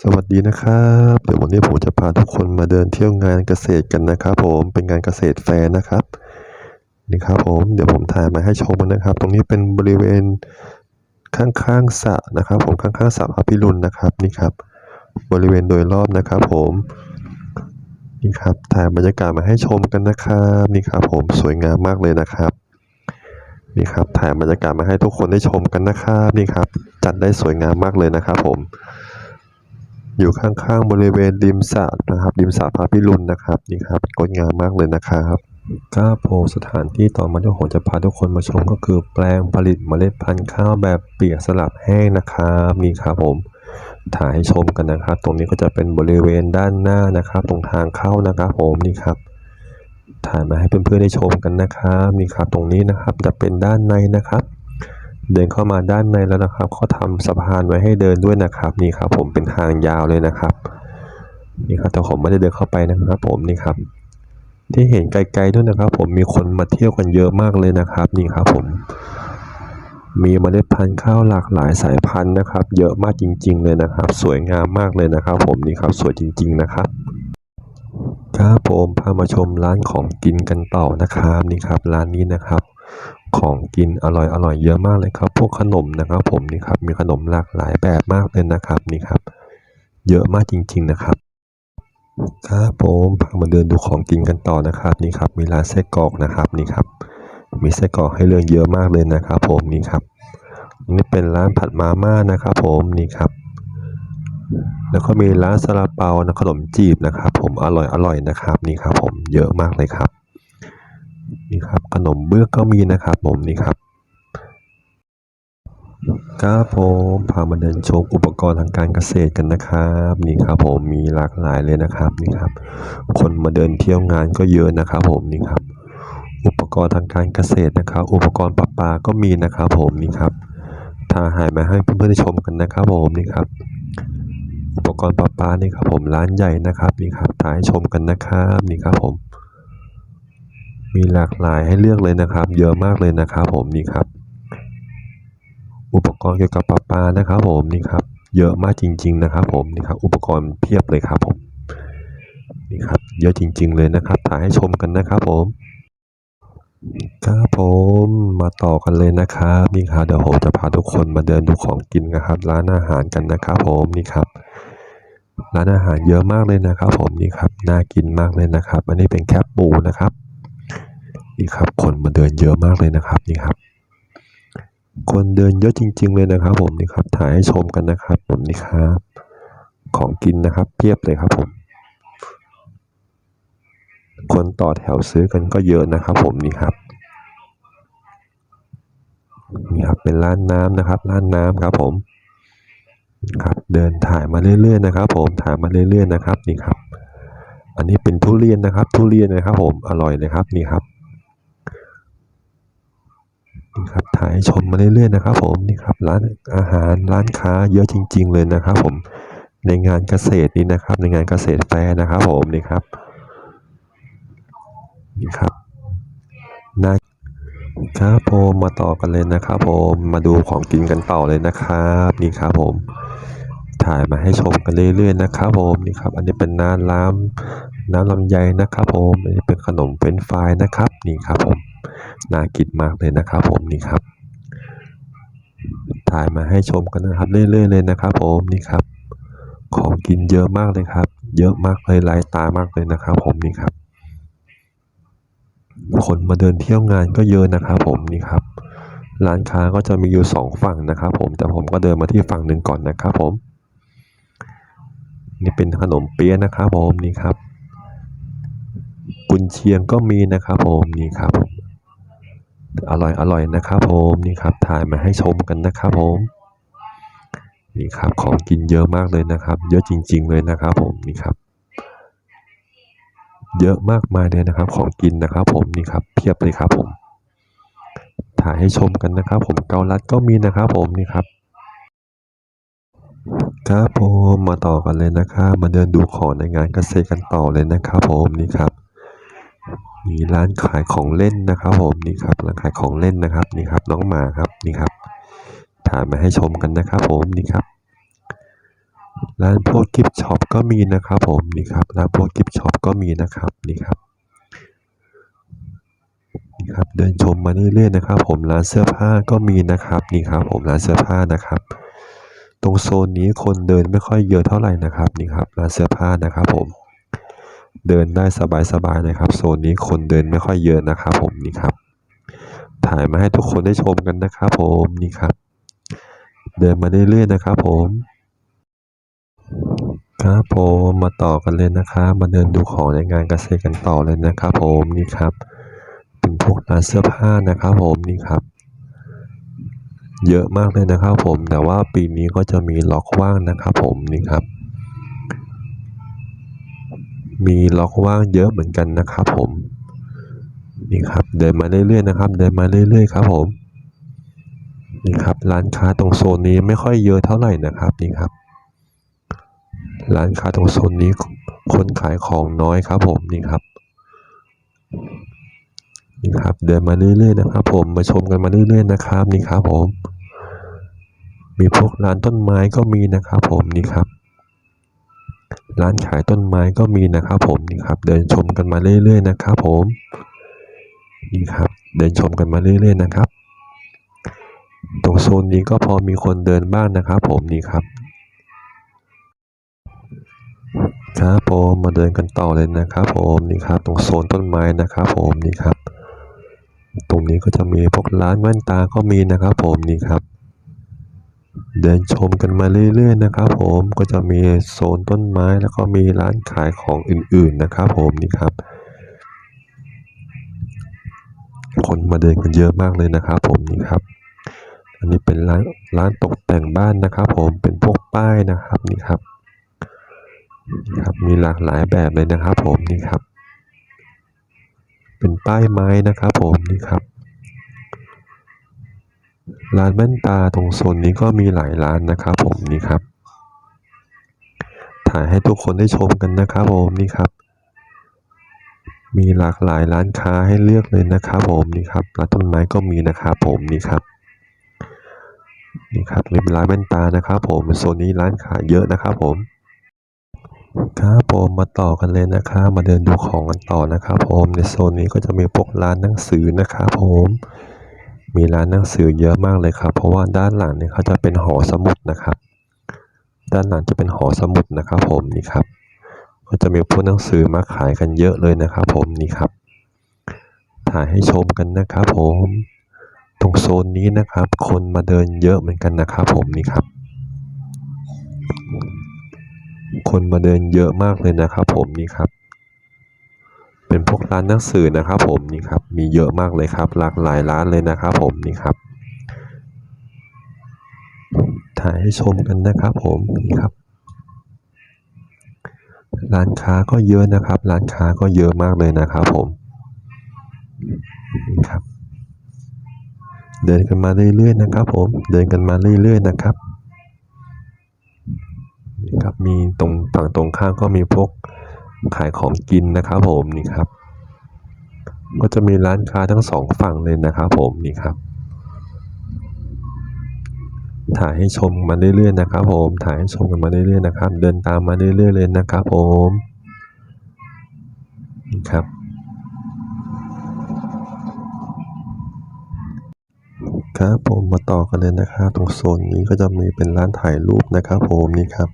สวัสดีนะครับ เดี๋ยววันนี้ผมจะพาทุกคนมาเดินเที่ยวงานเกษตรกันนะครับผมเป็นงานเกษตรแฟร์นะครับนี่ครับผมเดี๋ยวผมถ่ายมาให้ชมนะครับ ตรงนี้เป็นบริเวณข้างๆสระนะครับ ผมข้างๆสระพระพิรุณนะครับนี่ครับ บริเวณโดยรอบนะครับ ผมนี่ครับถ่ายบรรยากาศมาให้ชมกันนะครับนี่ครับ ผมสวยงามมากเลยนะครับนี่ครับถ่ายบรรยากาศมาให้ทุกคนได้ชมกันนะครับนี่ครับ จัดได้สวยงามมากเลยนะครับ ผม อยู่ข้างๆบริเวณริมสระนะครับริมสระพระพิรุณนะครับนี่ครับงดงามมากเลยนะครับครับผมสถานที่ต่อมาที่ผมจะพาทุกคนมาชมก็คือแปลงผลิตเมล็ดพันธุ์ข้าวแบบเปียกสลับแห้งนะครับนี่ครับผมถ่ายให้ชมกันนะครับ ตรงนี้ก็จะเป็นบริเวณด้านหน้านะครับ ตรงทางเข้านะครับผมนี่ครับ ถ่ายมาให้เพื่อนๆได้ชมกันนะครับนี่ครับ ตรงนี้นะครับจะเป็นด้านในนะครับ เดินเข้ามาด้านในแล้วนะครับเขาทำสะพานไว้ให้เดินด้วยนะครับ นี่ครับผมเป็นทางยาวเลยนะครับ นี่ครับแต่ผมไม่ได้เดินเข้าไปนะครับ ผมนี่ครับ ที่เห็นไกลๆด้วยนะครับ ผมมีคนมาเที่ยวกันเยอะมากเลยนะครับ นี่ครับผม มีเมล็ดพันธุ์ข้าวหลากหลายสายพันธุ์นะครับ เยอะมากจริง ๆ เลยนะครับ สวยงามมากเลยนะครับ ผมนี่ครับสวยจริง ๆ นะครับครับผมพามาชมร้านของกินกันต่อนะครับนี่ครับ ร้านนี้นะครับ ของกินอร่อยอร่อยเยอะมากเลยครับ พวกขนมนะครับ ผมนี่ครับมีขนมหลากหลายแบบมากเลยนะครับนี่ครับ เยอะมากจริง ๆนะครับครับผมพามาเดินดูของกินกันต่อนะครับนี่ครับมีร้านไส้กรอกนะครับนี่ครับ มีไส้กรอกให้เลือกเยอะมากเลยนะครับ ผมนี่ครับ นี่เป็นร้านผัดมาม่านะครับผมนี่ครับ แล้วก็มีร้านซาลาเปานะขนมจีบนะครับ ผมอร่อยอร่อยนะครับ นี่ครับ ผมเยอะมากเลยครับ นี่ครับขนมเบื้องก็มีนะครับผมนี่ครับครับผมพามาเดินชมอุปกรณ์ทางการเกษตรกันนะครับนี่ครับผมมีหลากหลายเลยนะครับนี่ครับ คนมาเดินเที่ยวงานก็เยอะนะครับผมนี่ครับ อุปกรณ์ทางการเกษตรนะครับ อุปกรณ์ประปาก็มีนะครับผมนี่ครับถ่ายหายมาให้เพื่อนๆได้ชมกันนะครับผมนี่ครับ อุปกรณ์ประปานี่ครับผมร้านใหญ่นะครับนี่ครับถ่ายชมกันนะครับนี่ครับผม มีหลากหลายให้เลือกเลยนะครับ เยอะมากเลยนะครับผมนี่ครับ อุปกรณ์เกี่ยวกับประปานะครับผมนี่ครับ เยอะมากจริง ๆ นะครับผมนี่ครับ อุปกรณ์เพียบเลยครับผมนี่ครับ เยอะจริง ๆ เลยนะครับถ่ายให้ชมกันนะครับผมครับผมมาต่อกันเลยนะครับนี่ครับเดี๋ยวผมจะพาทุกคนมาเดินดูของกินนะครับ ร้านอาหารกันนะครับผมนี่ครับ ร้านอาหารเยอะมากเลยนะครับ ผมนี่ครับน่ากินมากเลยนะครับ อันนี้เป็นแคบหมูนะครับ นี่ครับ คนมาเดินเยอะมากเลยนะครับนี่ครับ คนเดินเยอะจริง ๆ เลยนะครับ ผมนี่ครับ ถ่ายให้ชมกันนะครับ ผมนี่ครับ ของกินนะครับ เพียบเลยครับผม คนต่อแถวซื้อกันก็เยอะนะครับ ผมนี่ครับนี่ครับเป็นร้านน้ำนะครับ ร้านน้ำครับผมครับเดินถ่ายมาเรื่อยๆนะครับ ผมถ่ายมาเรื่อยๆนะครับนี่ครับ อันนี้เป็นทุเรียนนะครับ ทุเรียนนะครับ ผมอร่อยเลยครับนี่ครับ นี่ครับถ่ายชมมาเรื่อยๆนะครับผมนี่ครับร้านอาหารร้านค้าเยอะจริง ๆ เลยนะครับ ผมในงานเกษตรนี้นะครับ ในงานเกษตรแฟร์นะครับ ผมนี่ครับนี่ครับน่าครับผมมาต่อกันเลยนะครับ ผมมาดูของกินกันต่อเลยนะครับนี่ครับผมถ่ายมาให้ชมกันเรื่อยๆนะครับ ผมนี่ครับ อันนี้เป็นน้ำล้ำน้ำลำไยนะครับ ผมอันนี้เป็นขนมเฟรนฟรายนะครับ นี่ครับผม น่ากินมากเลยนะครับผมนี่ครับถ่ายมาให้ชมกันนะครับเรื่อยๆเลยนะครับผมนี่ครับ ของกินเยอะมากเลยครับ เยอะมากเลยหลายตามากเลยนะครับ ผมนี่ครับ คนมาเดินเที่ยวงานก็เยอะนะครับ ผมนี่ครับ ร้านค้าก็จะมีอยู่สองฝั่งนะครับ ผมแต่ผมก็เดินมาที่ฝั่งหนึ่งก่อนนะครับ ผม นี่เป็นขนมเปี๊ยะนะครับ ผมนี่ครับ กุนเชียงก็มีนะครับ ผมนี่ครับ อร่อยอร่อยนะครับผมนี่ครับถ่ายมาให้ชมกันนะครับผมนี่ครับของกินเยอะมากเลยนะครับ เยอะจริง ๆ เลยนะครับ ผมนี่ครับ เยอะมากมายเลยนะครับ ของกินนะครับ ผมนี่ครับ เพียบเลยครับ ผม ถ่ายให้ชมกันนะครับ ผมเกาลัดก็มีนะครับ ผมนี่ครับครับผมมาต่อกันเลยนะครับ มาเดินดูของในงานเกษตรกันต่อเลยนะครับ ผมนี่ครับ มีร้านขายของเล่นนะครับผมนี่ครับร้านขายของเล่นนะครับนี่ครับน้องหมาครับนี่ครับถ่ายมาให้ชมกันนะครับผมนี่ครับร้านพวกกิฟช็อปก็มีนะครับผมนี่ครับร้านพวกกิฟช็อปก็มีนะครับนี่ครับนี่ครับเดินชมมาเรื่อยๆนะครับ ผมร้านเสื้อผ้าก็มีนะครับนี่ครับ ผมร้านเสื้อผ้านะครับ ตรงโซนนี้คนเดินไม่ค่อยเยอะเท่าไหร่นะครับนี่ครับร้านเสื้อผ้านะครับผม เดินได้สบายๆนะครับ โซนนี้คนเดินไม่ค่อยเยอะนะครับผมนี่ครับ ถ่ายมาให้ทุกคนได้ชมกันนะครับผมนี่ครับ เดินมาเรื่อยๆนะครับผมครับผมมาต่อกันเลยนะครับ มาเดินดูของในงานเกษตรกันต่อเลยนะครับ ผมนี่ครับ เป็นพวกร้านเสื้อผ้านะครับ ผมนี่ครับ เยอะมากเลยนะครับ ผมแต่ว่าปีนี้ก็จะมีล็อกว่างนะครับ ผมนี่ครับ มีล็อกว่างเยอะเหมือนกันนะครับผมนี่ครับเดินมาเรื่อยๆนะครับ เดินมาเรื่อยๆครับผมนี่ครับร้านค้าตรงโซนนี้ไม่ค่อยเยอะเท่าไหร่นะครับนี่ครับ ร้านค้าตรงโซนนี้คนขายของน้อยครับผมนี่ครับนี่ครับเดินมาเรื่อยๆนะครับ ผมมาชมกันมาเรื่อยๆนะครับนี่ครับผม มีพวกร้านต้นไม้ก็มีนะครับผมนี่ครับ ร้านขายต้นไม้ก็มีนะครับผมนี่ครับ เดินชมกันมาเรื่อยๆนะครับผมนี่ครับ เดินชมกันมาเรื่อยๆนะครับ ตรงโซนนี้ก็พอมีคนเดินบ้างนะครับ ผมนี่ครับครับผมมาเดินกันต่อเลยนะครับผมนี่ครับ ตรงโซนต้นไม้นะครับผมนี่ครับ ตรงนี้ก็จะมีพวกร้านแว่นตาก็มีนะครับผมนี่ครับ เดินชมกันมาเรื่อยๆนะครับ ผมก็จะมีโซนต้นไม้แล้วก็มีร้านขายของอื่นๆนะครับ ผมนี่ครับ คนมาเดินกันเยอะมากเลยนะครับ ผมนี่ครับ อันนี้เป็นร้านร้านตกแต่งบ้านนะครับ ผมเป็นพวกป้ายนะครับนี่ครับครับมีหลากหลายแบบเลยนะครับ ผมนี่ครับ เป็นป้ายไม้นะครับ ผมนี่ครับ ร้านแว่นตาตรงโซนนี้ก็มีหลายร้านนะครับผมนี่ครับ ถ่ายให้ทุกคนได้ชมกันนะครับผมนี่ครับ มีหลากหลายร้านค้าให้เลือกเลยนะครับผมนี่ครับร้านต้นไม้ก็มีนะครับผมนี่ครับนี่ครับมีร้านแว่นตานะครับผมโซนนี้ร้านขายเยอะนะครับผมครับผมมาต่อกันเลยนะครับมาเดินดูของกันต่อนะครับผมในโซนนี้ก็จะมีพวกร้านหนังสือนะครับผม มีร้านหนังสือเยอะมากเลยครับ เพราะว่าด้านหลังเนี่ยเขาจะเป็นหอสมุดนะครับ ด้านหลังจะเป็นหอสมุดนะครับ ผมนี่ครับ ก็จะมีพวกหนังสือมาขายกันเยอะเลยนะครับ ผมนี่ครับ ถ่ายให้ชมกันนะครับผมตรงโซนนี้นะครับ คนมาเดินเยอะเหมือนกันนะครับ ผมนี่ครับ คนมาเดินเยอะมากเลยนะครับ ผมนี่ครับ เป็นพวกร้านหนังสือนะครับผมนี่ครับมีเยอะมากเลยครับ หลากหลายร้านเลยนะครับผมนี่ครับถ่ายให้ชมกันนะครับผมนี่ครับ ร้านค้าก็เยอะนะครับ ร้านค้าก็เยอะมากเลยนะครับผมนี่ครับ เดินกันมาเรื่อยๆนะครับผมเดินกันมาเรื่อยๆนะครับนี่ครับมีตรงฝั่งตรงข้ามก็มีพวก ขายของกินนะครับผมนี่ครับ ก็จะมีร้านค้าทั้งสองฝั่งเลยนะครับผมนี่ครับ ถ่ายให้ชมมาเรื่อยๆนะครับผม ถ่ายให้ชมกันมาเรื่อยๆนะครับ เดินตามมาเรื่อยๆเลยนะครับผมนี่ครับครับผมมาต่อกันเลยนะครับ ตรงโซนนี้ก็จะมีเป็นร้านถ่ายรูปนะครับผมนี่ครับ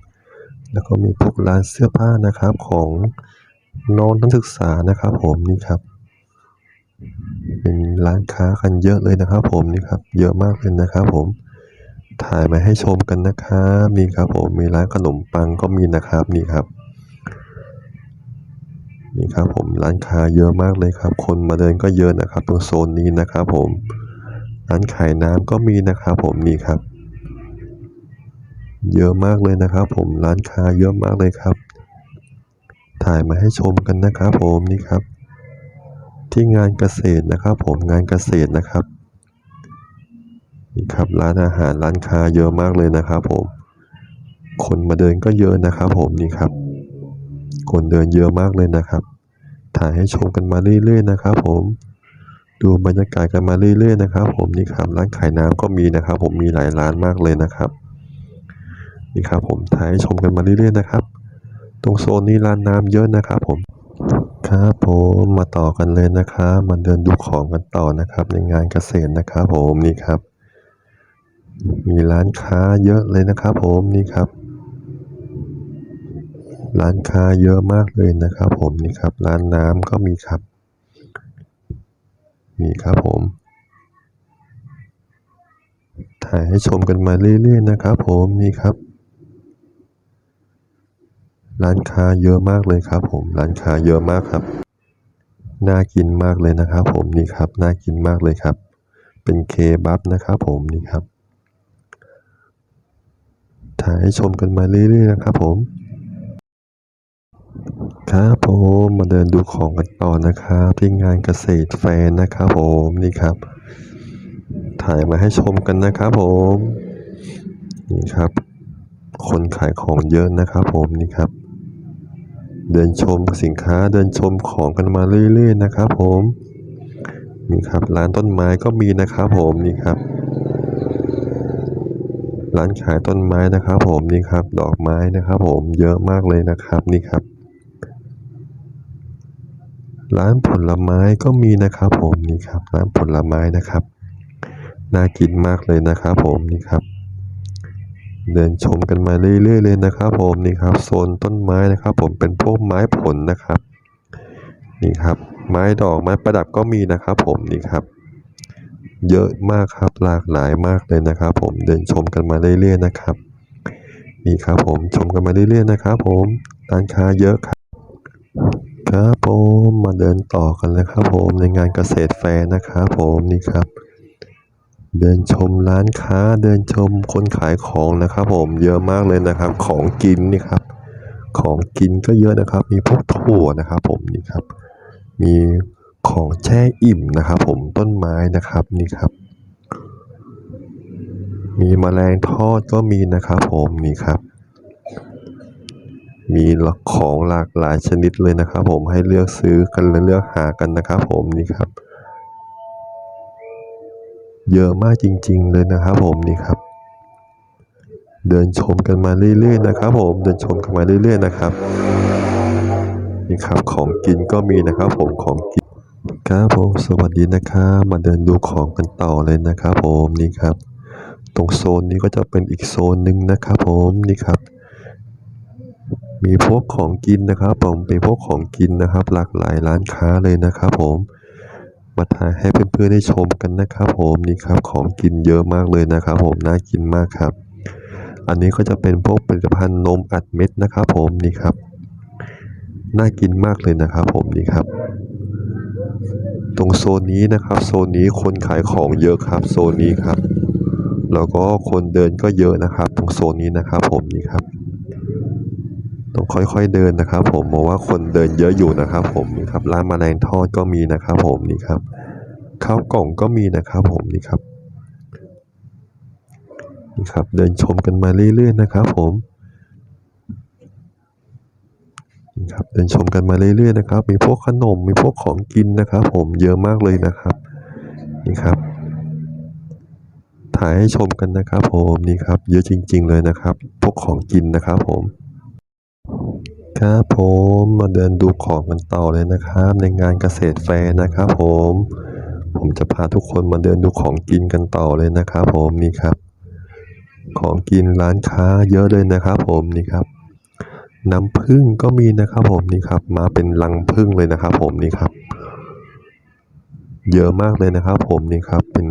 แล้วก็มีพวกร้านเสื้อผ้านะครับของน้องนักศึกษานะครับผมนี่ครับ เป็นร้านค้ากันเยอะเลยนะครับผมนี่ครับเยอะมากเลยนะครับผมถ่ายมาให้ชมกันนะครับนี่ครับผมมีร้านขนมปังก็มีนะครับนี่ครับนี่ครับผมร้านค้าเยอะมากเลยครับ คนมาเดินก็เยอะนะครับตรงโซนนี้นะครับผมร้านขายน้ำก็มีนะครับผมนี่ครับ เยอะมากเลยนะครับ ผมร้านค้าเยอะมากเลยครับ ถ่ายมาให้ชมกันนะครับผมนี่ครับ ที่งานเกษตรนะครับ ผมงานเกษตรนะครับนี่ครับร้านอาหารร้านค้าเยอะมากเลยนะครับผม คนมาเดินก็เยอะนะครับ ผมนี่ครับ คนเดินเยอะมากเลยนะครับ ถ่ายให้ชมกันมาเรื่อยๆนะครับ ผมดูบรรยากาศกันมาเรื่อยๆนะครับ ผมนี่ครับร้านขายน้ำก็มีนะครับ ผมมีหลายร้านมากเลยนะครับ นี่ครับผมถ่ายให้ชมกันมาเรื่อยๆนะครับ ตรงโซนนี้ร้านน้ำเยอะนะครับผมครับผมมาต่อกันเลยนะครับมาเดินดูของกันต่อนะครับ ในงานเกษตรนะครับ ผมนี่ครับ มีร้านค้าเยอะเลยนะครับ ผมนี่ครับ ร้านค้าเยอะมากเลยนะครับ ผมนี่ครับ ร้านน้ำก็มีครับนี่ครับผมถ่ายให้ชมกันมาเรื่อยๆนะครับ ผมนี่ครับ ร้านค้าเยอะมากเลยครับผม ร้านค้าเยอะมากครับ น่ากินมากเลยนะครับผมนี่ครับ น่ากินมากเลยครับ เป็นเคบับนะครับผมนี่ครับ ถ่ายให้ชมกันมาเรื่อยๆนะครับผม ครับผมมาเดินดูของกันต่อนะครับ ที่งานเกษตรแฟร์นะครับผมนี่ครับ ถ่ายมาให้ชมกันนะครับผม นี่ครับ คนขายของเยอะนะครับผมนี่ครับ เดินชมสินค้าเดินชมของกันมาเรื่อยๆนะครับ ผมนี่ครับร้านต้นไม้ก็มีนะครับผมนี่ครับ ร้านขายต้นไม้นะครับ ผมนี่ครับ ดอกไม้นะครับ ผมเยอะมากเลยนะครับนี่ครับ ร้านผลไม้ก็มีนะครับ ผมนี่ครับ ร้านผลไม้นะครับน่ากินมากเลยนะครับ ผมนี่ครับ เดินชมกันมาเรื่อยๆเลยนะครับผมนี่ครับโซนต้นไม้นะครับผมเป็นพวกไม้ผลนะครับนี่ครับ ไม้ดอกไม้ประดับก็มีนะครับ ผมนี่ครับ เยอะมากครับหลากหลายมากเลยนะครับ ผมเดินชมกันมาเรื่อยๆนะครับนี่ครับผมชมกันมาเรื่อยๆนะครับ ผมร้านค้าเยอะครับครับผมมาเดินต่อกันเลยครับ ผมในงานเกษตรแฟร์นะครับ ผมนี่ครับ เดินชมร้านค้าเดินชมคนขายของนะครับ ผมเยอะมากเลยนะครับ ของกินนี่ครับ ของกินก็เยอะนะครับ มีพวกถั่วนะครับ ผมนี่ครับ มีของแช่อิ่มนะครับ ผมต้นไม้นะครับนี่ครับ มีแมลงทอดก็มีนะครับ ผมนี่ครับ มีของหลากหลายชนิดเลยนะครับ ผมให้เลือกซื้อกันและเลือกหากันนะครับ ผมนี่ครับ เยอะมากจริง ๆ เลยนะครับผมนี่ครับ เดินชมกันมาเรื่อยๆนะครับผมเดินชมกันมาเรื่อยๆนะครับนี่ครับของกินก็มีนะครับผมของกินครับผมสวัสดีนะครับมาเดินดูของกันต่อเลยนะครับผมนี่ครับ ตรงโซนนี้ก็จะเป็นอีกโซนหนึ่งนะครับผมนี่ครับ มีพวกของกินนะครับผมเป็นพวกของกินนะครับ หลากหลายร้านค้าเลยนะครับผม มาถ่ายให้เพื่อนๆได้ชมกันนะครับผมนี่ครับของกินเยอะมากเลยนะครับผมน่ากินมากครับ อันนี้ก็จะเป็นพวกผลิตภัณฑ์นมอัดเม็ดนะครับผมนี่ครับน่ากินมากเลยนะครับผมนี่ครับ ตรงโซนนี้นะครับ โซนนี้คนขายของเยอะครับโซนนี้ครับแล้วก็คนเดินก็เยอะนะครับ ตรงโซนนี้นะครับผมนี่ครับ ต้องค่อยๆเดินนะครับผมเพราะว่าคนเดินเยอะอยู่นะครับผมนี่ครับร้านแมลงทอดก็มีนะครับผมนี่ครับข้าวกล่องก็มีนะครับผมนี่ครับนี่ครับเดินชมกันมาเรื่อยๆนะครับผมนี่ครับเดินชมกันมาเรื่อยๆนะครับ มีพวกขนมมีพวกของกินนะครับผมเยอะมากเลยนะครับนี่ครับถ่ายให้ชมกันนะครับผมนี่ครับเยอะจริง ๆ เลยนะครับ พวกของกินนะครับผม ครับผม มาเดินดูของกันต่อเลยนะครับ ในงานเกษตรแฟร์นะครับผม ผมจะพาทุกคนมาเดินดูของกินกันต่อเลยนะครับผมนี่ครับ ของกินร้านค้าเยอะเลยนะครับผมนี่ครับ น้ำผึ้งก็มีนะครับผมนี่ครับ มาเป็นลังผึ้งเลยนะครับผมนี่ครับ เยอะมากเลยนะครับผมนี่ครับเป็น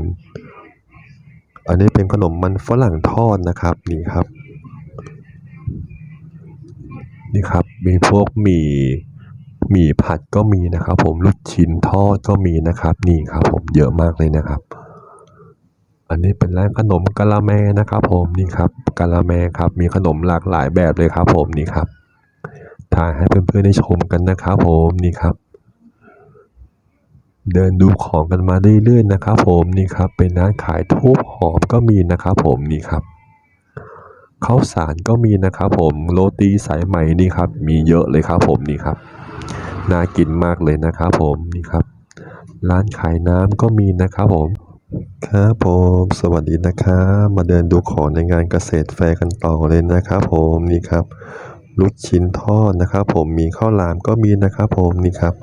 อันนี้เป็นขนมมันฝรั่งทอดนะครับนี่ครับ นี่ครับมีพวกหมี่หมี่ผัดก็มีนะครับ ผมลูกชิ้นทอดก็มีนะครับ นี่ครับ ผมเยอะมากเลยนะครับ อันนี้เป็นร้านขนมกะละแมนะครับ ผมนี่ครับกะละแมครับ มีขนมหลากหลายแบบเลยครับ ผมนี่ครับถ่ายให้เพื่อนๆได้ชมกันนะครับ ผมนี่ครับ เดินดูของกันมาเรื่อยๆนะครับ ผมนี่ครับ เป็นร้านขายทูบหอมก็มีนะครับ ผมนี่ครับ ข้าวสารก็มีนะครับผมโรตีสายไหมนี่ครับ มีเยอะเลยครับผมนี่ครับน่ากินมากเลยนะครับผมนี่ครับ ร้านขายน้ำก็มีนะครับผมครับผมสวัสดีนะครับมาเดินดูของในงานเกษตรแฟร์กันต่อเลยนะครับผมนี่ครับลูกชิ้นทอดนะครับ ผมมีข้าวหลามก็มีนะครับผมนี่ครับ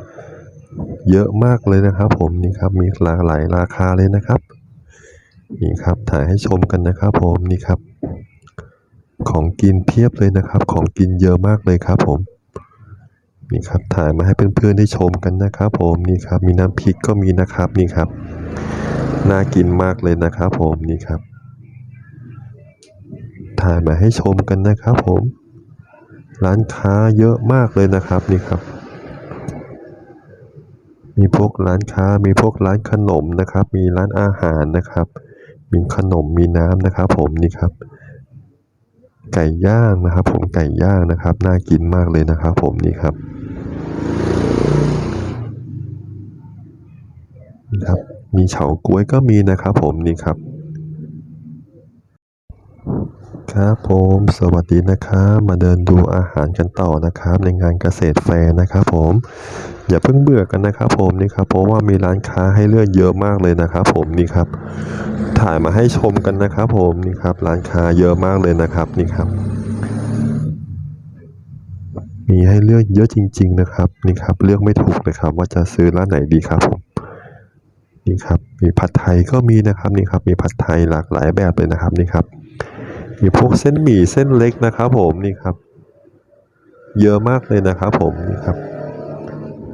เยอะมากเลยนะครับ ผมนี่ครับมีหลากหลายราคาเลยนะครับนี่ครับถ่ายให้ชมกันนะครับ ผมนี่ครับ ของกินเพียบเลยนะครับ ของกินเยอะมากเลยครับผมนี่ครับถ่ายมาให้เพื่อนๆได้ชมกันนะครับ ผมนี่ครับ มีน้ำพริกก็มีนะครับนี่ครับน่ากินมากเลยนะครับ ผมนี่ครับ ถ่ายมาให้ชมกันนะครับ ผม ร้านค้าเยอะมากเลยนะครับนี่ครับ มีพวกร้านค้ามีพวกร้านขนมนะครับ มีร้านอาหารนะครับ มีขนมมีน้ำนะครับ ผมนี่ครับ ไก่ย่างนะครับ ผมไก่ย่างนะครับ น่ากินมากเลยนะครับ ผมนี่ครับนี่ครับมีเฉาก๊วยก็มีนะครับ ผมนี่ครับ ครับผมสวัสดีนะครับมาเดินดูอาหารกันต่อนะครับ ในงานเกษตรแฟร์นะครับ ผมอย่าเพิ่งเบื่อกันนะครับ ผมนี่ครับเพราะว่ามีร้านค้าให้เลือกเยอะมากเลยนะครับ ผมนี่ครับ ถ่ายมาให้ชมกันนะครับผมนี่ครับร้านค้าเยอะมากเลยนะครับนี่ครับ มีให้เลือกเยอะจริง ๆ นะครับนี่ครับเลือกไม่ถูกเลยครับ ว่าจะซื้อร้านไหนดีครับผมนี่ครับมีผัดไทยก็มีนะครับนี่ครับมีผัดไทยหลากหลายแบบเลยนะครับนี่ครับ มีพวกเส้นหมี่เส้นเล็กนะครับผมนี่ครับ เยอะมากเลยนะครับผมนี่ครับ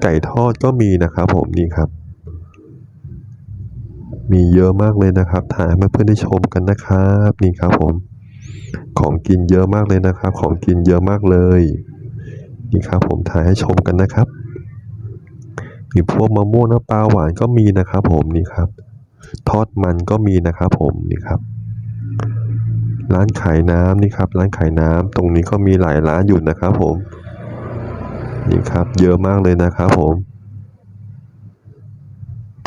ไก่ทอดก็มีนะครับผมนี่ครับ มีเยอะมากเลยนะครับถ่ายให้เพื่อนๆได้ชมกันนะครับนี่ครับผม ของกินเยอะมากเลยนะครับ ของกินเยอะมากเลยนี่ครับผมถ่ายให้ชมกันนะครับมีพวกมะม่วงน้ำปลาหวานก็มีนะครับ ผมนี่ครับ ทอดมันก็มีนะครับ ผมนี่ครับ ร้านขายน้ำนี่ครับ ร้านขายน้ำตรงนี้ก็มีหลายร้านอยู่นะครับ ผมนี่ครับ เยอะมากเลยนะครับ ผม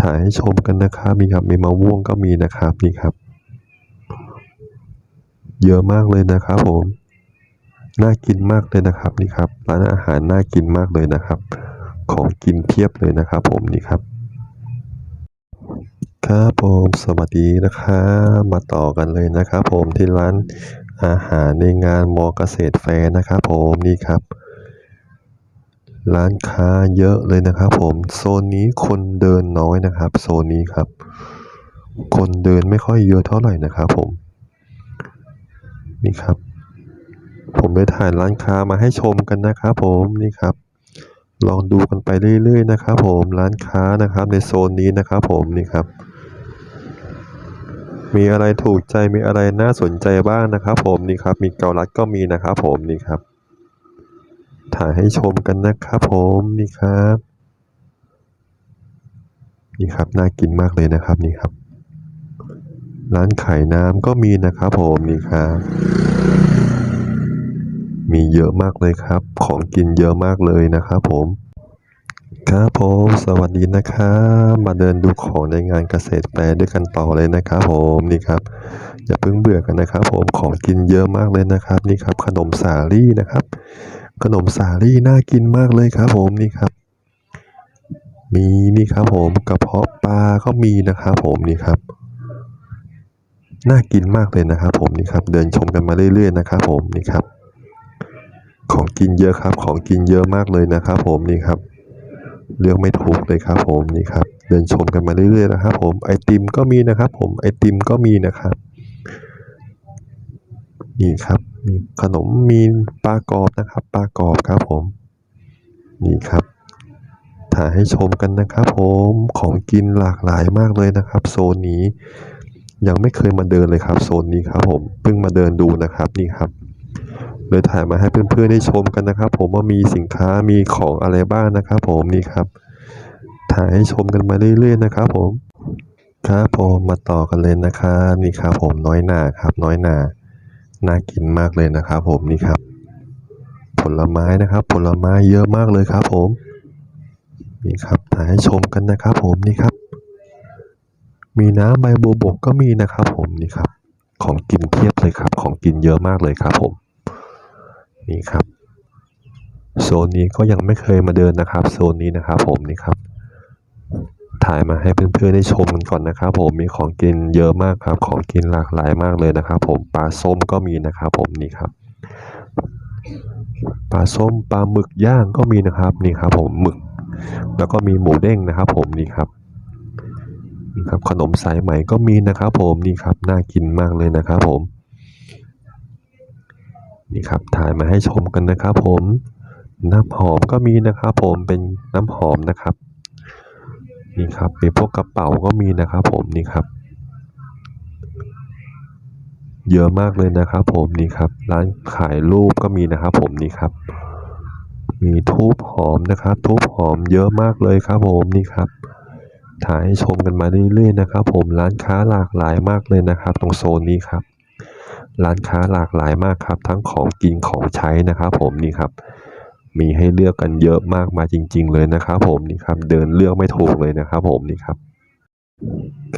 ถ่ายให้ชมกันนะครับนี่ครับมีมะม่วงก็มีนะครับนี่ครับ เยอะมากเลยนะครับผมน่ากินมากเลยนะครับนี่ครับร้านอาหารน่ากินมากเลยนะครับ ของกินเพียบเลยนะครับ ผมนี่ครับ ครับผมสวัสดีนะครับมาต่อกันเลยนะครับ ผมที่ร้านอาหารในงานมอเกษตรแฟร์นะครับ ผมนี่ครับ ร้านค้าเยอะเลยนะครับผมโซนนี้คนเดินน้อยนะครับ โซนนี้ครับ คนเดินไม่ค่อยเยอะเท่าไหร่นะครับผมนี่ครับ ผมได้ถ่ายร้านค้ามาให้ชมกันนะครับผมนี่ครับ ลองดูกันไปเรื่อยๆนะครับผมร้านค้านะครับ ในโซนนี้นะครับผมนี่ครับ มีอะไรถูกใจมีอะไรน่าสนใจบ้างนะครับ ผมนี่ครับ มีเกาลัดก็มีนะครับผมนี่ครับ ถ่ายให้ชมกันนะครับผมนี่ครับ นี่ครับน่ากินมากเลยนะครับนี่ครับ ร้านขายน้ำก็มีนะครับผมนี่ครับ มีเยอะมากเลยครับ ของกินเยอะมากเลยนะครับผมครับผมสวัสดีนะครับมาเดินดูของในงานเกษตรแฟร์ด้วยกันต่อเลยนะครับผมนี่ครับ อย่าเพิ่งเบื่อกันนะครับ ผมของกินเยอะมากเลยนะครับ นี่ครับ ขนมสาลี่นะครับ ขนมสาลี่น่ากินมากเลยครับผมนี่ครับ มีนี่ครับผมกระเพาะปลาก็มีนะครับผมนี่ครับ น่ากินมากเลยนะครับผมนี่ครับ เดินชมกันมาเรื่อยๆนะครับผมนี่ครับ ของกินเยอะครับ ของกินเยอะมากเลยนะครับผมนี่ครับ เลือกไม่ถูกเลยครับผมนี่ครับ เดินชมกันมาเรื่อยๆนะครับผมไอติมก็มีนะครับ ผมไอติมก็มีนะครับ นี่ครับ มีขนมมีปลากรอบนะครับปลากรอบครับผม นี่ครับ ถ่ายให้ชมกันนะครับผมของกินหลากหลายมากเลยนะครับ โซนนี้ ยังไม่เคยมาเดินเลยครับ โซนนี้ครับผมเพิ่งมาเดินดูนะครับนี่ครับเลยถ่ายมาให้เพื่อนๆได้ชมกันนะครับ ผมว่ามีสินค้ามีของอะไรบ้างนะครับ ผมนี่ครับ ถ่ายให้ชมกันมาเรื่อยๆนะครับผมครับผมมาต่อกันเลยนะครับนี่ครับผมน้อยหนาครับน้อยหนา น่ากินมากเลยนะครับผมนี่ครับ ผลไม้นะครับ ผลไม้เยอะมากเลยครับ ผมนี่ครับถ่ายให้ชมกันนะครับ ผมนี่ครับ มีน้ำใบบัวบกก็มีนะครับ ผมนี่ครับ ของกินเพียบเลยครับ ของกินเยอะมากเลยครับ ผมนี่ครับโซนนี้ก็ยังไม่เคยมาเดินนะครับ โซนนี้นะครับ ผมนี่ครับ ถ่ายมาให้เพื่อนๆได้ชมกันก่อนนะครับผมมีของกินเยอะมากครับ ของกินหลากหลายมากเลยนะครับ ผมปลาส้มก็มีนะครับ ผมนี่ครับปลาส้มปลาหมึกย่างก็มีนะครับนี่ครับ ผมหมึก แล้วก็มีหมูเด้งนะครับ ผมนี่ครับนี่ครับขนมสายไหมก็มีนะครับ ผมนี่ครับน่ากินมากเลยนะครับ ผมนี่ครับถ่ายมาให้ชมกันนะครับ ผมน้ำหอมก็มีนะครับ ผมเป็นน้ำหอมนะครับ นี่ครับมีพวกกระเป๋าก็มีนะครับผมนี่ครับ เยอะมากเลยนะครับผมนี่ครับ ร้านขายรูปก็มีนะครับผมนี่ครับ มีทูบหอมนะครับทูบหอมเยอะมากเลยครับผมนี่ครับถ่ายให้ชมกันมาเรื่อยๆนะครับ ผมร้านค้าหลากหลายมากเลยนะครับ ตรงโซนนี้ครับ ร้านค้าหลากหลายมากครับ ทั้งของกินของใช้นะครับ ผมนี่ครับ มีให้เลือกกันเยอะมากมาจริง ๆ เลยนะครับผมนี่ครับเดินเลือกไม่ถูกเลยนะครับผมนี่ครับ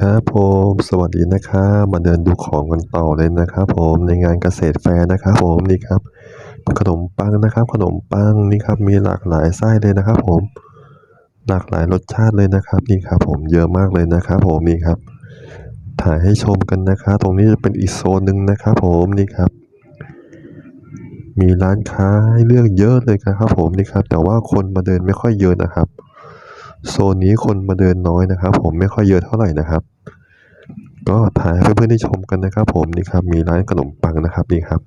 ครับผมสวัสดีนะครับมาเดินดูของกันต่อเลยนะครับผมในงานเกษตรแฟร์นะครับผมนี่ครับ ขนมปังนะครับ ขนมปังนี่ครับมีหลากหลายไส้เลยนะครับ ผม หลากหลายรสชาติเลยนะครับนี่ครับผมเยอะมากเลยนะครับผมนี่ครับ ถ่ายให้ชมกันนะครับตรงนี้จะเป็นอีกโซนหนึ่งนะครับผมนี่ครับ มีร้านค้าให้เลือกเยอะเลยนะครับผมนี่ครับ แต่ว่าคนมาเดินไม่ค่อยเยอะนะครับ โซนนี้คนมาเดินน้อยนะครับ ผมไม่ค่อยเยอะเท่าไหร่นะครับ ก็ถ่ายให้เพื่อนๆได้ชมกันนะครับ ผมนี่ครับ มีร้านขนมปังนะครับนี่ครับ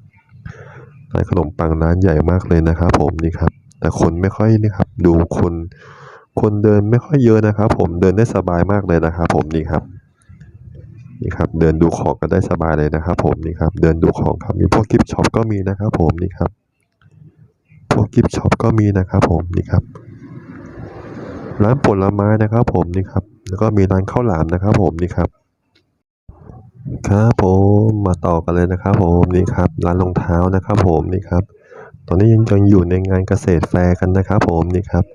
ร้านขนมปังร้านใหญ่มากเลยนะครับ ผมนี่ครับ แต่คนไม่ค่อยนี่ครับ ดูคนคนเดินไม่ค่อยเยอะนะครับ ผมเดินได้สบายมากเลยนะครับ ผมนี่ครับ นี่ครับเดินดูของกันได้สบายเลยนะครับ ผมนี่ครับเดินดูของครับมีพวกกิฟต์ช็อปก็มีนะครับผมนี่ครับ พวกกิฟต์ช็อปก็มีนะครับผมนี่ครับ ร้านผลไม้นะครับ ผมนี่ครับ แล้วก็มีร้านข้าวหลามนะครับ ผมนี่ครับครับผมมาต่อกันเลยนะครับ ผมนี่ครับ ร้านรองเท้านะครับ ผมนี่ครับ ตอนนี้ยังยังอยู่ในงานเกษตรแฟร์กันนะครับ ผมนี่ครับ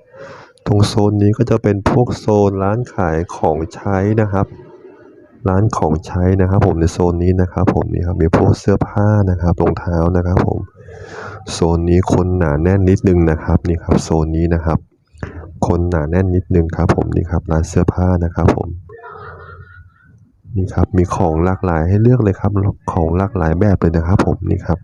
ตรงโซนนี้ก็จะเป็นพวกโซนร้านขายของใช้นะครับ ร้านของใช้นะครับ ผมในโซนนี้นะครับ ผมนี่ครับมีพวกเสื้อผ้านะครับรองเท้านะครับ ผมโซนนี้คนหนาแน่นนิดนึงนะครับนี่ครับโซนนี้นะครับ คนหนาแน่นนิดนึงครับ ผมนี่ครับร้านเสื้อผ้านะครับ ผมนี่ครับมีของหลากหลายให้เลือกเลยครับ ของหลากหลายแบบเลยนะครับ ผมนี่ครับ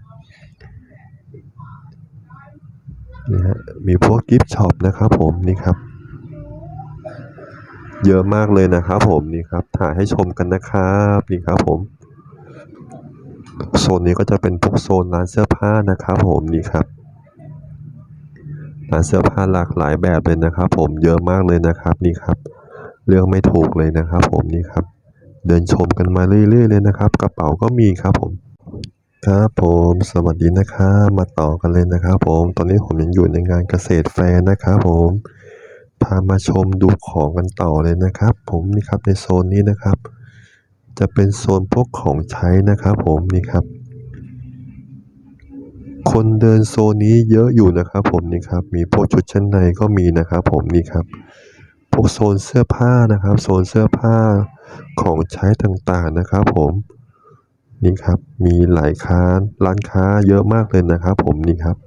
นี่ฮะมีพวกกิฟต์ช็อปนะครับ ผมนี่ครับ เยอะมากเลยนะครับผมนี่ครับถ่ายให้ชมกันนะครับนี่ครับผมโซนนี้ก็จะเป็นพวกโซนร้านเสื้อผ้านะครับผมนี่ครับร้านเสื้อผ้าหลากหลายแบบเลยนะครับ ผมเยอะมากเลยนะครับนี่ครับเลือกไม่ถูกเลยนะครับ ผมนี่ครับ เดินชมกันมาเรื่อยๆเลยนะครับ กระเป๋าก็มีครับผมครับผมสวัสดีนะครับมาต่อกันเลยนะครับ ผมตอนนี้ผมยังอยู่ในงานเกษตรแฟร์นะครับผม พามาชมดูของกันต่อเลยนะครับ ผมนี่ครับในโซนนี้นะครับ จะเป็นโซนพวกของใช้นะครับผมนี่ครับ คนเดินโซนนี้เยอะอยู่นะครับผมนี่ครับมีพวกชุดชั้นในก็มีนะครับผมนี่ครับ พวกโซนเสื้อผ้านะครับ โซนเสื้อผ้าของใช้ต่างๆนะครับผมนี่ครับมีหลายค้าร้านค้าเยอะมากเลยนะครับผมนี่ครับ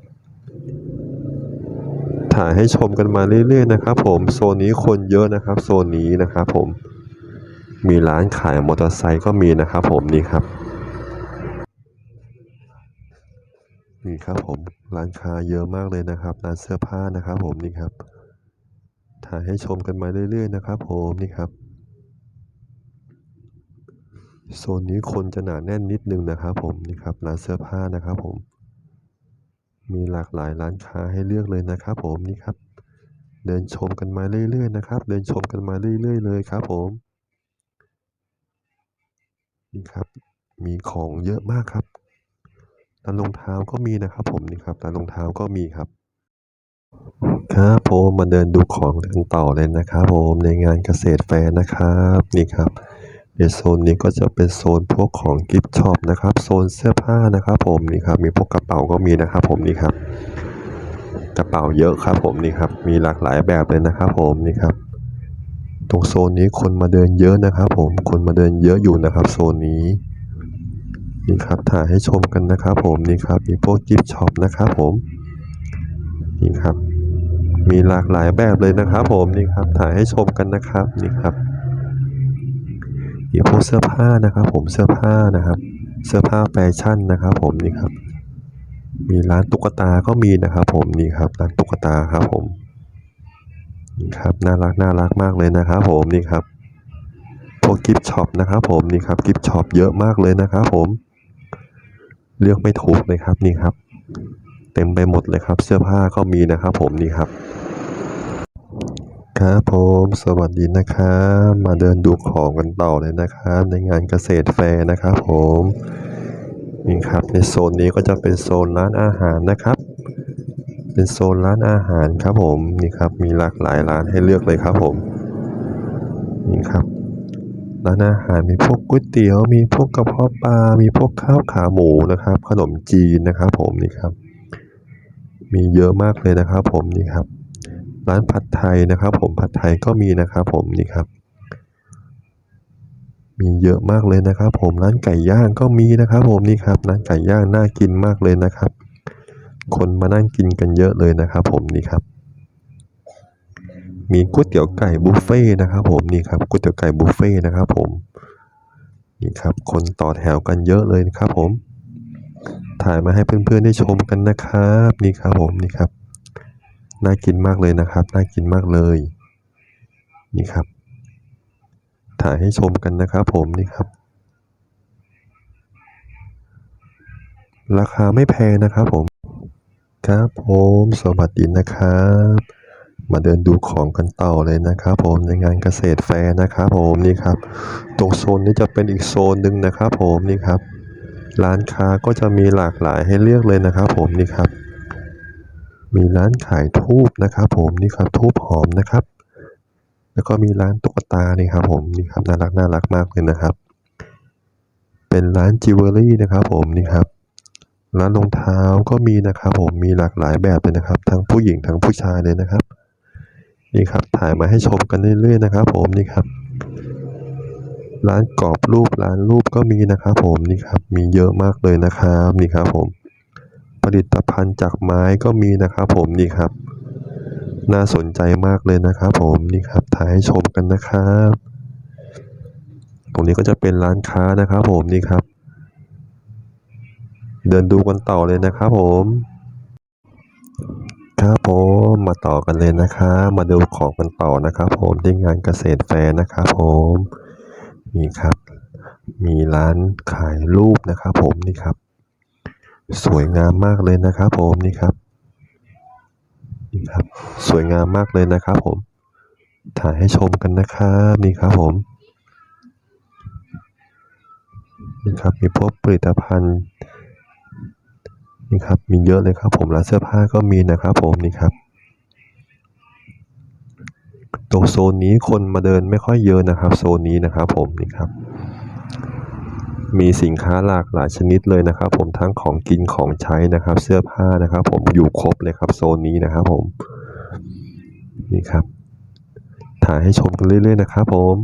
ถ่ายให้ชมกันมาเรื่อยๆนะครับผมโซนนี้คนเยอะนะครับโซนนี้นะครับผมมีร้านขายมอเตอร์ไซค์ก็มีนะครับผมนี่ครับนี่ครับผมร้านค้าเยอะมากเลยนะครับร้านเสื้อผ้านะครับผมนี่ครับ ถ่ายให้ชมกันมาเรื่อยๆนะครับผมนี่ครับโซนนี้คนจะหนาแน่นนิดนึงนะครับผมนี่ครับร้านเสื้อผ้านะครับผม มีหลากหลายร้านค้าให้เลือกเลยนะครับผมนี่ครับ เดินชมกันมาเรื่อยๆนะครับ เดินชมกันมาเรื่อย ๆ เลยครับผมนี่ครับมีของเยอะมากครับร้านรองเท้าก็มีนะครับ ผมนี่ครับร้านรองเท้าก็มีครับครับผมมาเดินดูของกันต่อเลยนะครับผมในงานเกษตรแฟร์นะครับนี่ครับ ในโซนนี้ก็จะเป็นโซนพวกของกิฟต์ช็อปนะครับ โซนเสื้อผ้านะครับผมนี่ครับ มีพวกกระเป๋าก็มีนะครับผมนี่ครับ กระเป๋าเยอะครับผมนี่ครับ มีหลากหลายแบบเลยนะครับผมนี่ครับ ตรงโซนนี้คนมาเดินเยอะนะครับผม คนมาเดินเยอะอยู่นะครับโซนนี้ นี่ครับ ถ่ายให้ชมกันนะครับผมนี่ครับ มีพวกกิฟต์ช็อปนะครับผม นี่ครับ มีหลากหลายแบบเลยนะครับผมนี่ครับ ถ่ายให้ชมกันนะครับนี่ครับ มีพวกเสื้อผ้านะครับ ผมเสื้อผ้านะครับ เสื้อผ้าแฟชั่นนะครับ ผมนี่ครับ มีร้านตุ๊กตาก็มีนะครับ ผมนี่ครับร้านตุ๊กตาครับ ผมนี่ครับน่ารักน่ารักมากเลยนะครับ ผมนี่ครับพวกกิฟช็อปนะครับ ผมนี่ครับกิฟช็อปเยอะมากเลยนะครับ ผมเลือกไม่ถูกเลยครับนี่ครับ เต็มไปหมดเลยครับ เสื้อผ้าก็มีนะครับ ผมนี่ครับ ครับผมสวัสดีนะครับมาเดินดูของกันต่อเลยนะครับ ในงานเกษตรแฟร์นะครับ ผมนี่ครับในโซนนี้ก็จะเป็นโซนร้านอาหารนะครับ เป็นโซนร้านอาหารครับผมนี่ครับมีหลากหลายร้านให้เลือกเลยครับผมนี่ครับร้านอาหารมีพวกก๋วยเตี๋ยวมีพวกกระเพาะปลา มีพวกข้าวขาหมูนะครับ ขนมจีนนะครับ ผมนี่ครับ มีเยอะมากเลยนะครับ ผมนี่ครับ ร้านผัดไทยนะครับ ผมผัดไทยก็มีนะครับ ผมนี่ครับ มีเยอะมากเลยนะครับ ผมร้านไก่ย่างก็มีนะครับ ผมนี่ครับร้านไก่ย่างน่ากินมากเลยนะครับ คนมานั่งกินกันเยอะเลยนะครับ ผมนี่ครับ มีก๋วยเตี๋ยวไก่บุฟเฟ่ต์นะครับ ผมนี่ครับก๋วยเตี๋ยวไก่บุฟเฟ่ต์นะครับ ผมนี่ครับ คนต่อแถวกันเยอะเลยนะครับ ผม ถ่ายมาให้เพื่อนๆได้ชมกันนะครับ นี่ครับผมนี่ครับ น่ากินมากเลยนะครับ น่ากินมากเลย นี่ครับ ถ่ายให้ชมกันนะครับผมนี่ครับ ราคาไม่แพงนะครับผม ครับผมสวัสดีนะครับ มาเดินดูของกันต่อเลยนะครับผมในงานเกษตรแฟร์นะครับผมนี่ครับ ตรงโซนนี้จะเป็นอีกโซนหนึ่งนะครับผมนี่ครับ ร้านค้าก็จะมีหลากหลายให้เลือกเลยนะครับผมนี่ครับ มีร้านขายทูบนะครับผมนี่ครับทูบหอมนะครับ แล้วก็มีร้านตุ๊กตานี่ครับผมนี่ครับน่ารักน่ารักมากเลยนะครับ เป็นร้านจิวเวลรี่นะครับผมนี่ครับร้านรองเท้าก็มีนะครับ ผมมีหลากหลายแบบเลยนะครับ ทั้งผู้หญิงทั้งผู้ชายเลยนะครับ นี่ครับถ่ายมาให้ชมกันเรื่อยๆนะครับ ผมนี่ครับ ร้านกรอบรูปร้านรูปก็มีนะครับ ผมนี่ครับ มีเยอะมากเลยนะครับนี่ครับผม ลิตภัณฑ์จากไม้ก็มีนะครับผมนี่ครับ น่าสนใจมากเลยนะครับผมนี่ครับถ่ายให้ชมกันนะครับ ตรงนี้ก็จะเป็นร้านค้านะครับผมนี่ครับ เดินดูกันต่อเลยนะครับผมครับผมมาต่อกันเลยนะครับ มาดูของกันต่อนะครับ ผมที่งานเกษตรแฟร์นะครับผมนี่ครับ มีร้านขายรูปนะครับ ผมนี่ครับ สวยงามมากเลยนะครับผมนี่ครับนี่ครับ สวยงามมากเลยนะครับผม ถ่ายให้ชมกันนะครับนี่ครับผมนี่ครับมีพวกผลิตภัณฑ์นี่ครับมีเยอะเลยครับผมร้านเสื้อผ้าก็มีนะครับผมนี่ครับตรงโซนนี้คนมาเดินไม่ค่อยเยอะนะครับ โซนนี้นะครับผมนี่ครับ มีสินค้าหลากหลายชนิดเลยนะครับ ผมทั้งของกินของใช้นะครับ เสื้อผ้านะครับ ผมอยู่ครบเลยครับโซนนี้นะครับ ผมนี่ครับถ่ายให้ชมกันเรื่อยๆนะครับ ผม